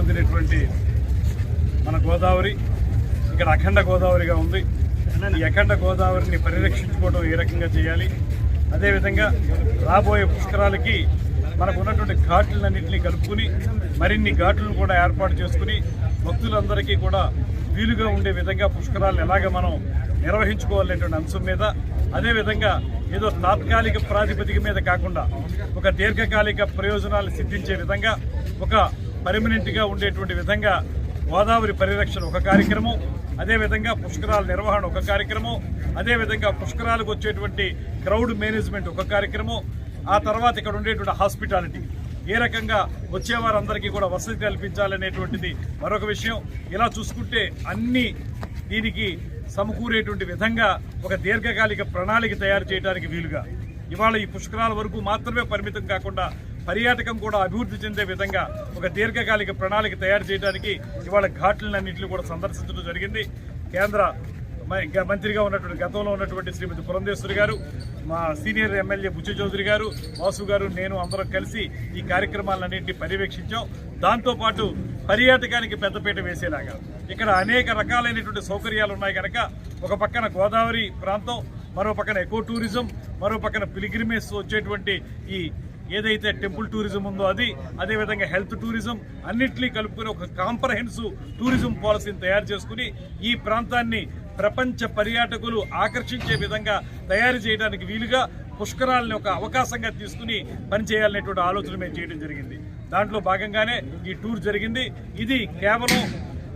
పొందినటువంటి మన గోదావరి ఇక్కడ అఖండ గోదావరిగా ఉంది. ఈ అఖండ గోదావరిని పరిరక్షించుకోవడం ఏ రకంగా చేయాలి? అదేవిధంగా రాబోయే పుష్కరాలకి మనకు ఉన్నటువంటి ఘాట్లన్నింటినీ కలుపుకుని మరిన్ని ఘాట్లను కూడా ఏర్పాటు చేసుకుని భక్తులందరికీ కూడా వీలుగా ఉండే విధంగా పుష్కరాలను ఎలాగ మనం నిర్వహించుకోవాలనేటువంటి అంశం మీద అదేవిధంగా ఏదో తాత్కాలిక ప్రాతిపదిక మీద కాకుండా ఒక దీర్ఘకాలిక ప్రయోజనాలు సిద్ధించే విధంగా ఒక పర్మనెంట్గా ఉండేటువంటి విధంగా గోదావరి పరిరక్షణ ఒక కార్యక్రమం అదేవిధంగా పుష్కరాల నిర్వహణ ఒక కార్యక్రమం అదేవిధంగా పుష్కరాలకు వచ్చేటువంటి క్రౌడ్ మేనేజ్మెంట్ ఒక కార్యక్రమం ఆ తర్వాత ఇక్కడ ఉండేటువంటి హాస్పిటాలిటీ. ఏ రకంగా వచ్చేవారందరికీ కూడా వసతి కల్పించాలనేటువంటిది మరొక విషయం. ఇలా చూసుకుంటే అన్ని దీనికి సమకూరేటువంటి విధంగా ఒక దీర్ఘకాలిక ప్రణాళిక తయారు చేయడానికి వీలుగా. ఇవాళ ఈ పుష్కరాల వరకు మాత్రమే పరిమితం కాకుండా పర్యాటకం కూడా అభివృద్ధి చెందే విధంగా ఒక దీర్ఘకాలిక ప్రణాళిక తయారు చేయడానికి ఇవాళ ఘాట్లన్నింటినీ కూడా సందర్శించడం జరిగింది. కేంద్ర మ- మంత్రిగా ఉన్నటువంటి గతంలో ఉన్నటువంటి శ్రీమతి పురంధేశ్వరి గారు మా సీనియర్ ఎమ్మెల్యే బుచ్చి చౌదరి గారు వాసు గారు నేను అందరం కలిసి ఈ కార్యక్రమాలన్నింటినీ పర్యవేక్షించాం. దాంతోపాటు పర్యాటకానికి పెద్దపీట వేసేలాగా. ఇక్కడ అనేక రకాలైనటువంటి సౌకర్యాలు ఉన్నాయి కనుక ఒక పక్కన గోదావరి ప్రాంతం మరో పక్కన ఎకో టూరిజం మరో పక్కన పిలిగ్రిమేస్ వచ్చేటువంటి ఈ ఏదైతే టెంపుల్ టూరిజం ఉందో అది అదేవిధంగా హెల్త్ టూరిజం అన్నింటినీ కలుపుకుని ఒక కాంప్రహెన్సివ్ టూరిజం పాలసీని తయారు చేసుకుని ఈ ప్రాంతాన్ని ప్రపంచ పర్యాటకులు ఆకర్షించే విధంగా తయారు చేయడానికి వీలుగా పుష్కరాలని ఒక అవకాశంగా తీసుకుని పనిచేయాలనేటువంటి ఆలోచన మేము చేయడం జరిగింది. దాంట్లో భాగంగానే ఈ టూర్ జరిగింది. ఇది కేవలం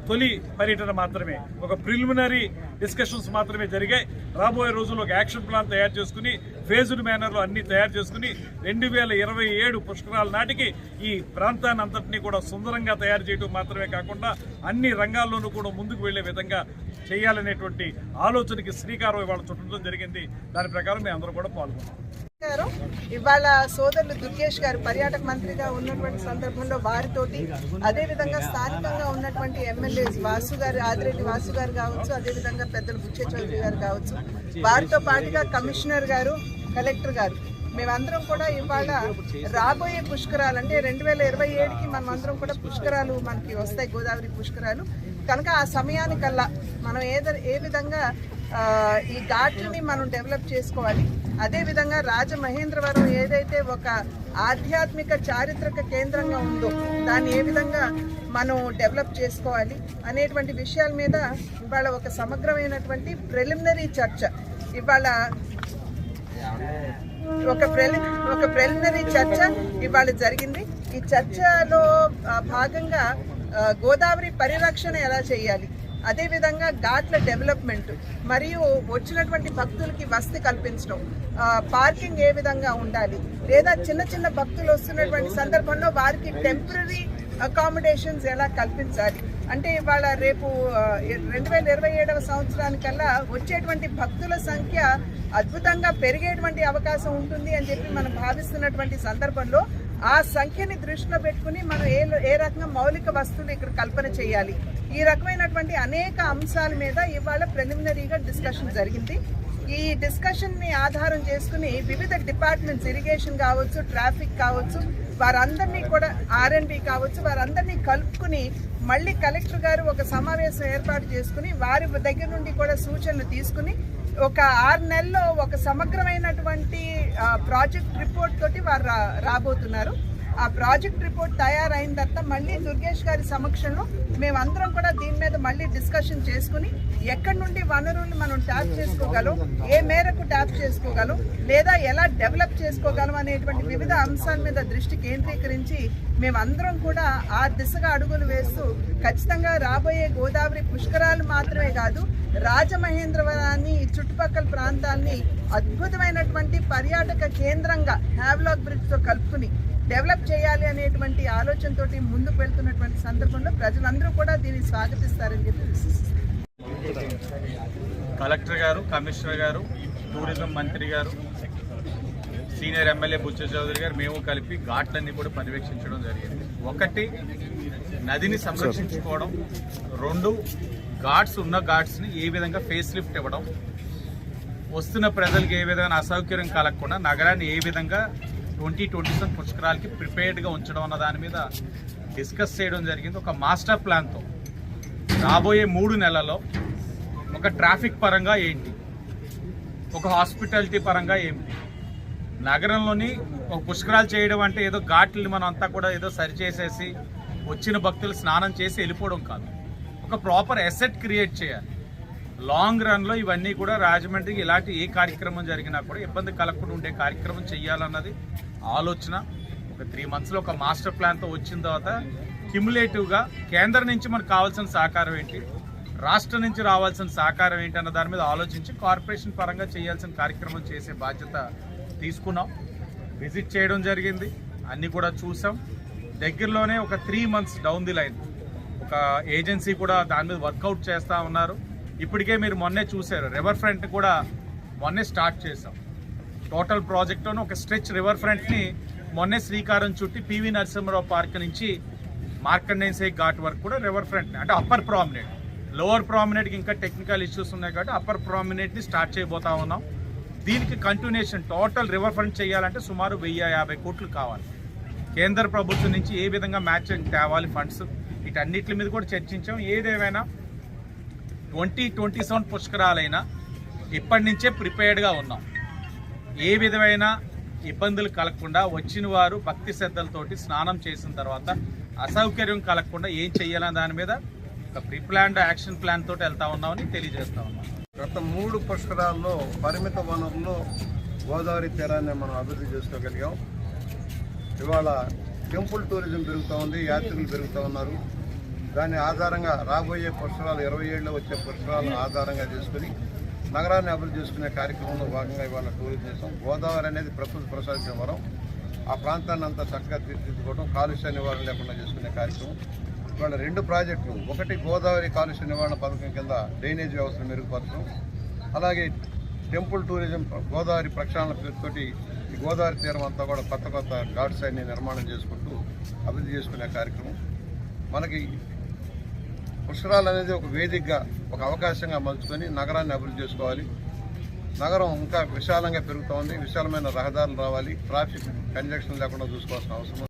తొలి పర్యటన మాత్రమే ఒక ప్రిలిమినరీ డిస్కషన్స్ మాత్రమే జరిగాయి. రాబోయే రోజుల్లో ఒక యాక్షన్ ప్లాన్ తయారు చేసుకుని ఫేజ్డ్ మేనర్లో అన్ని తయారు చేసుకుని రెండు వేల ఇరవై ఏడు పుష్కరాల నాటికి ఈ ప్రాంతాన్ని అంతటినీ కూడా సుందరంగా తయారు చేయడం మాత్రమే కాకుండా అన్ని రంగాల్లోనూ కూడా ముందుకు వెళ్ళే విధంగా చేయాలనేటువంటి ఆలోచనకి శ్రీకారం ఇవాళ చుట్టడం జరిగింది. దాని ప్రకారం మేము అందరూ కూడా పాల్గొన్నాం గారు. ఇవాళ సోదరులు దుర్గేష్ గారు పర్యాటక మంత్రిగా ఉన్నటువంటి సందర్భంలో వారితోటి అదేవిధంగా స్థానికంగా ఉన్నటువంటి ఎమ్మెల్యేస్ వాసు గారు ఆదిరెడ్డి వాసు గారు కావచ్చు అదేవిధంగా పెద్దలు బుచ్చే చౌదరి గారు కావచ్చు. వారితో పాటుగా కమిషనర్ గారు కలెక్టర్ గారు. మేమందరం కూడా ఇవాళ రాబోయే పుష్కరాలు అంటే రెండు వేల ఇరవై ఏడుకి మనం అందరం కూడా పుష్కరాలు మనకి వస్తాయి గోదావరి పుష్కరాలు. కనుక ఆ సమయానికల్లా మనం ఏద ఏ విధంగా ఈ ఘాట్లని మనం డెవలప్ చేసుకోవాలి అదేవిధంగా రాజమహేంద్రవరం ఏదైతే ఒక ఆధ్యాత్మిక చారిత్రక కేంద్రంగా ఉందో దాన్ని ఏ విధంగా మనం డెవలప్ చేసుకోవాలి అనేటువంటి విషయాల మీద ఇవాళ ఒక సమగ్రమైనటువంటి ప్రిలిమినరీ చర్చ. ఇవాళ ఒక ప్రెలి ఒక ప్రిలిమినరీ చర్చ ఇవాళ జరిగింది. ఈ చర్చలో భాగంగా గోదావరి పరిరక్షణ ఎలా చేయాలి? అదేవిధంగా ఘాట్ల డెవలప్మెంట్ మరియు వచ్చినటువంటి భక్తులకి వసతి కల్పించడం పార్కింగ్ ఏ విధంగా ఉండాలి లేదా చిన్న చిన్న భక్తులు వస్తున్నటువంటి సందర్భంలో వారికి టెంపరీ అకామిడేషన్స్ ఎలా కల్పించాలి? అంటే ఇవాళ రేపు రెండు వేల ఇరవై ఏడవ సంవత్సరానికల్లా వచ్చేటువంటి భక్తుల సంఖ్య అద్భుతంగా పెరిగేటువంటి అవకాశం ఉంటుంది అని చెప్పి మనం భావిస్తున్నటువంటి సందర్భంలో ఆ సంఖ్యని దృష్టిలో పెట్టుకుని మనం ఏ ఏ రకంగా మౌలిక వస్తువులు ఇక్కడ కల్పన చేయాలి? ఈ రకమైనటువంటి అనేక అంశాల మీద ఇవాళ ప్రిలిమినరీగా డిస్కషన్ జరిగింది. ఈ డిస్కషన్ని ఆధారం చేసుకుని వివిధ డిపార్ట్మెంట్స్ ఇరిగేషన్ కావచ్చు ట్రాఫిక్ కావచ్చు వారందరినీ కూడా ఆర్ఎన్బి కావచ్చు వారందరినీ కలుపుకుని మళ్ళీ కలెక్టర్ గారు ఒక సమావేశం ఏర్పాటు చేసుకుని వారి దగ్గర నుండి కూడా సూచనలు తీసుకుని ఒక ఆరు నెలల్లో ఒక సమగ్రమైనటువంటి ప్రాజెక్ట్ రిపోర్ట్ తోటి వారు రా రాబోతున్నారు. ఆ ప్రాజెక్ట్ రిపోర్ట్ తయారైన తర్వాత మళ్ళీ దుర్గేష్ గారి సమక్షంలో మేమందరం కూడా దీని మీద మళ్ళీ డిస్కషన్ చేసుకుని ఎక్కడి నుండి వనరులు మనం ట్యాప్ చేసుకోగలం ఏ మేరకు ట్యాప్ చేసుకోగలం లేదా ఎలా డెవలప్ చేసుకోగలం అనేటువంటి వివిధ అంశాల మీద దృష్టి కేంద్రీకరించి మేమందరం కూడా ఆ దిశగా అడుగులు వేస్తూ ఖచ్చితంగా రాబోయే గోదావరి పుష్కరాలు మాత్రమే కాదు రాజమహేంద్రవరాన్ని చుట్టుపక్కల ప్రాంతాల్ని అద్భుతమైనటువంటి పర్యాటక కేంద్రంగా హ్యావ్లాక్ బ్రిడ్జ్తో కలుపుకుని డెవలప్ చేయాలి అనేటువంటి ఆలోచనతోటి ముందుకు వెళ్తున్నటువంటి సందర్భంలో ప్రజలందరూ కూడా దీన్ని స్వాగతిస్తారని చెప్పి కలెక్టర్ గారు కమిషనర్ గారు టూరిజం మంత్రి గారు సీనియర్ ఎమ్మెల్యే బుచ్చ చౌదరి గారు మేము కలిపి ఘాట్లన్నీ కూడా పర్యవేక్షించడం జరిగింది. ఒకటి నదిని సంరక్షించుకోవడం. రెండు ఘాట్స్ ఉన్న ఘాట్స్ని ఏ విధంగా ఫేస్ లిఫ్ట్ ఇవ్వడం. వస్తున్న ప్రజలకు ఏ విధంగా అసౌకర్యం కలగకుండా నగరాన్ని ఏ విధంగా ట్వంటీ ట్వంటీ సెవెన్ పుష్కరాలకి ప్రిపేర్డ్గా ఉంచడం అన్న దాని మీద డిస్కస్ చేయడం జరిగింది. ఒక మాస్టర్ ప్లాన్తో రాబోయే మూడు నెలల్లో ఒక ట్రాఫిక్ పరంగా ఏంటి? ఒక హాస్పిటాలిటీ పరంగా ఏంటి? నగరంలోని ఒక పుష్కరాలు చేయడం అంటే ఏదో ఘాట్లని మనం అంతా కూడా ఏదో సరిచేసేసి వచ్చిన భక్తులు స్నానం చేసి వెళ్ళిపోవడం కాదు. ఒక ప్రాపర్ ఎసెట్ క్రియేట్ చేయాలి. లాంగ్ రన్లో ఇవన్నీ కూడా రాజమండ్రికి ఇలాంటి ఏ కార్యక్రమం జరిగినా కూడా ఇబ్బంది కలగకుండా ఉండే కార్యక్రమం చేయాలన్నది ఆలోచన. ఒక త్రీ మంత్స్లో ఒక మాస్టర్ ప్లాన్తో వచ్చిన తర్వాత క్యుములేటివ్గా కేంద్రం నుంచి మనకు కావాల్సిన సహకారం ఏంటి? రాష్ట్రం నుంచి రావాల్సిన సహకారం ఏంటి అన్న దాని మీద ఆలోచించి కార్పొరేషన్ పరంగా చేయాల్సిన కార్యక్రమం చేసే బాధ్యత తీసుకున్నాం. విజిట్ చేయడం జరిగింది. అన్నీ కూడా చూసాం. దగ్గరలోనే ఒక three months down the line ఒక ఏజెన్సీ కూడా దాని మీద వర్కౌట్ చేస్తూ ఉన్నారు. ఇప్పటికే మీరు మొన్నే చూశారు రివర్ ఫ్రంట్ కూడా మొన్నే స్టార్ట్ చేసాం టోటల్ ప్రాజెక్ట్లోనే ఒక స్ట్రెచ్ రివర్ ఫ్రంట్ని మొన్నే శ్రీకారం చుట్టి పివి నరసింహరావు పార్క్ నుంచి మార్కండేసే ఘాట్ వరకు కూడా రివర్ ఫ్రంట్ని అంటే అప్పర్ ప్రామినెంట్ లోవర్ ప్రామినెంట్కి ఇంకా టెక్నికల్ ఇష్యూస్ ఉన్నాయి కాబట్టి అప్పర్ ప్రామినెంట్ని స్టార్ట్ చేయబోతా ఉన్నాం. దీనికి కంటిన్యూషన్ టోటల్ రివర్ ఫ్రంట్ చేయాలంటే సుమారు వెయ్యి యాభై కోట్లు కావాలి. కేంద్ర ప్రభుత్వం నుంచి ఏ విధంగా మ్యాచ్ తేవాలి ఫండ్స్ వీటన్నిటి మీద కూడా చర్చించాం. ఏదేమైనా ట్వంటీ ట్వంటీ సెవెన్ పుష్కరాలైనా ఇప్పటి నుంచే ప్రిపేర్డ్గా ఉన్నాం. ఏ విధమైన ఇబ్బందులు కలగకుండా వచ్చిన వారు భక్తి శ్రద్ధలతోటి స్నానం చేసిన తర్వాత అసౌకర్యం కలగకుండా ఏం చేయాలనే దాని మీద ఒక ప్రీప్లాన్డ్ యాక్షన్ ప్లాన్ తోటి వెళ్తా ఉన్నామని తెలియజేస్తా ఉన్నాం. గత మూడు పుష్కరాల్లో పరిమిత వనరుల్లో గోదావరి తీరాన్ని మనం అభివృద్ధి చేసుకోగలిగాం. ఇవాళ టెంపుల్ టూరిజం పెరుగుతూ ఉంది యాత్రికులు పెరుగుతూ ఉన్నారు. దాని ఆధారంగా రాబోయే పరిసరాలు ఇరవై ఏళ్ళలో వచ్చే పుష్కరాలను ఆధారంగా చేసుకుని నగరాన్ని అభివృద్ధి చేసుకునే కార్యక్రమంలో భాగంగా ఇవాళ టూరిజం చేసాం. గోదావరి అనేది ప్రకృతి ప్రసాదించిన వరం. ఆ ప్రాంతాన్ని అంతా చక్కగా తీర్చిదిద్దుకోవడం కాలుష్య నివారణ లేకుండా చేసుకునే కార్యక్రమం. ఇవాళ రెండు ప్రాజెక్టులు. ఒకటి గోదావరి కాలుష్య నివారణ పథకం కింద డ్రైనేజ్ వ్యవస్థను మెరుగుపరచడం. అలాగే టెంపుల్ టూరిజం గోదావరి ప్రక్షాళన పేరుతోటి ఈ గోదావరి తీరం అంతా కూడా కొత్త కొత్త ఘాట్స్ అన్ని నిర్మాణం చేసుకుంటూ అభివృద్ధి చేసుకునే కార్యక్రమం. మనకి పుష్కరాలు అనేది ఒక వేదికగా ఒక అవకాశంగా మలుచుకొని నగరాన్ని అభివృద్ధి చేసుకోవాలి. నగరం ఇంకా విశాలంగా పెరుగుతోంది విశాలమైన రహదారులు రావాలి ట్రాఫిక్ కంజక్షన్ లేకుండా చూసుకోవాల్సిన అవసరం